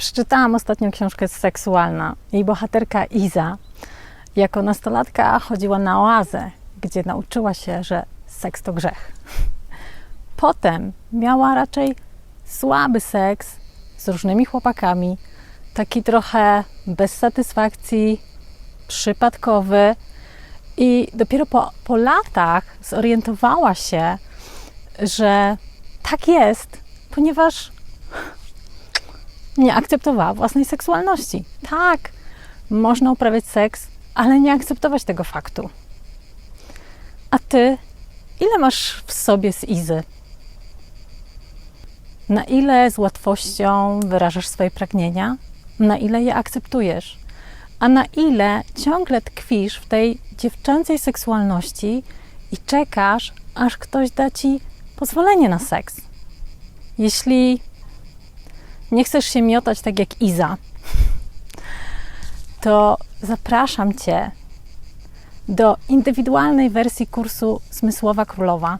Przeczytałam ostatnio książkę seksualna. Jej bohaterka Iza jako nastolatka chodziła na oazę, gdzie nauczyła się, że seks to grzech. Potem miała raczej słaby seks z różnymi chłopakami, taki trochę bez satysfakcji, przypadkowy. I dopiero po, po latach zorientowała się, że tak jest, ponieważ nie akceptowała własnej seksualności. Tak, można uprawiać seks, ale nie akceptować tego faktu. A ty, ile masz w sobie z Izy? Na ile z łatwością wyrażasz swoje pragnienia? Na ile je akceptujesz? A na ile ciągle tkwisz w tej dziewczęcej seksualności i czekasz, aż ktoś da ci pozwolenie na seks? Jeśli nie chcesz się miotać tak jak Iza, to zapraszam Cię do indywidualnej wersji kursu Zmysłowa Królowa.